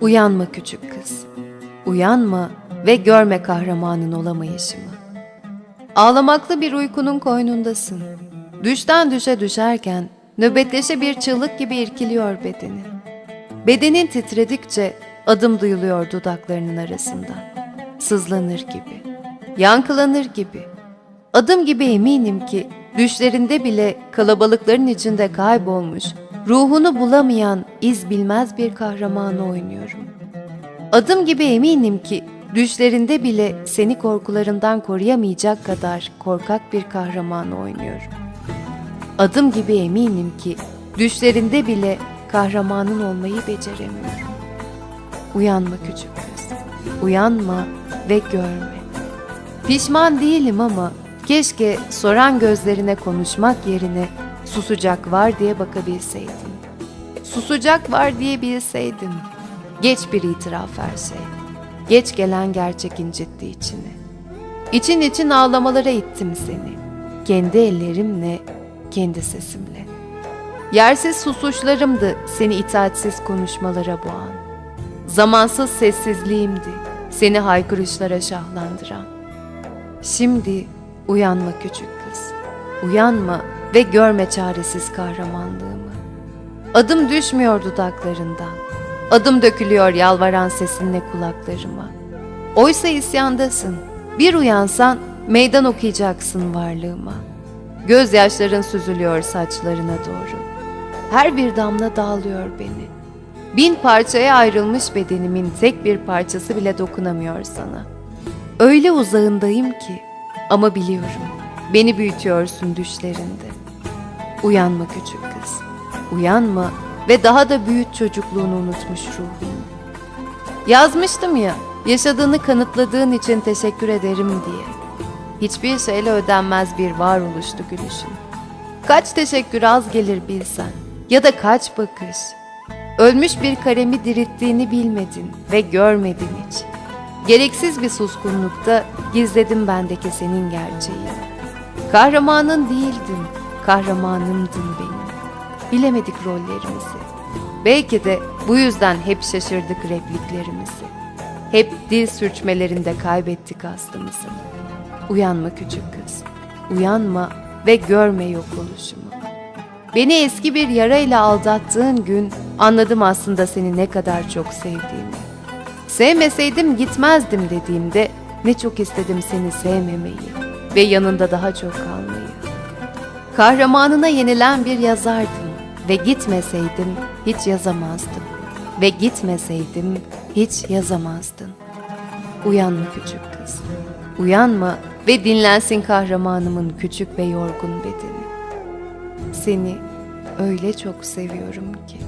Uyanma küçük kız. Uyanma ve görme kahramanın olamayışımı. Ağlamaklı bir uykunun koynundasın. Düşten düşe düşerken nöbetleşe bir çığlık gibi irkiliyor bedenin. Bedenin titredikçe adım duyuluyor dudaklarının arasından. Sızlanır gibi, yankılanır gibi. Adım gibi eminim ki düşlerinde bile kalabalıkların içinde kaybolmuş, ruhunu bulamayan iz bilmez bir kahramanı oynuyorum. Adım gibi eminim ki düşlerinde bile seni korkularından koruyamayacak kadar korkak bir kahramanı oynuyorum. Adım gibi eminim ki düşlerinde bile kahramanın olmayı beceremiyorum. Uyanma küçük kız. Uyanma ve görme. Pişman değilim ama keşke soran gözlerine konuşmak yerine susacak var diye bakabilseydim. Susacak var diye bilseydim. Geç bir itiraf her şey. Geç gelen gerçek incitti içini. İçin için ağlamalara ittim seni. Kendi ellerimle, kendi sesimle. Yersiz susuşlarımdı seni itaatsiz konuşmalara boğan. Zamansız sessizliğimdi seni haykırışlara şahlandıran. Şimdi uyanma küçük kız. Uyanma ve görme çaresiz kahramanlığımı. Adım düşmüyor dudaklarından. Adım dökülüyor yalvaran sesinle kulaklarıma. Oysa isyandasın. Bir uyansan meydan okuyacaksın varlığıma. Gözyaşların süzülüyor saçlarına doğru. Her bir damla dağılıyor beni. Bin parçaya ayrılmış bedenimin tek bir parçası bile dokunamıyor sana. Öyle uzağındayım ki ama biliyorum beni büyütüyorsun düşlerinde. Uyanma küçük kız. Uyanma ve daha da büyüt çocukluğunu unutmuş ruhunu. Yazmıştım ya, yaşadığını kanıtladığın için teşekkür ederim diye. Hiçbir şeyle ödenmez bir varoluştu gülüşün. Kaç teşekkür az gelir bilsen ya da kaç bakış. Ölmüş bir kalemi dirilttiğini bilmedin ve görmedin hiç. Gereksiz bir suskunlukta gizledim bendeki senin gerçeği. Kahramanın değildin, kahramanımdın benim. Bilemedik rollerimizi. Belki de bu yüzden hep şaşırdık repliklerimizi. Hep dil sürçmelerinde kaybettik aslımızı. Uyanma küçük kız. Uyanma ve görme yok oluşumu. Beni eski bir yarayla aldattığın gün anladım aslında seni ne kadar çok sevdiğimi. Sevmeseydim gitmezdim dediğimde ne çok istedim seni sevmemeyi ve yanında daha çok kalmayı. Kahramanına yenilen bir yazardım ve gitmeseydim hiç yazamazdım. Ve gitmeseydim hiç yazamazdın. Uyanma küçük kız. Uyanma ve dinlensin kahramanımın küçük ve yorgun bedeni. Seni öyle çok seviyorum ki.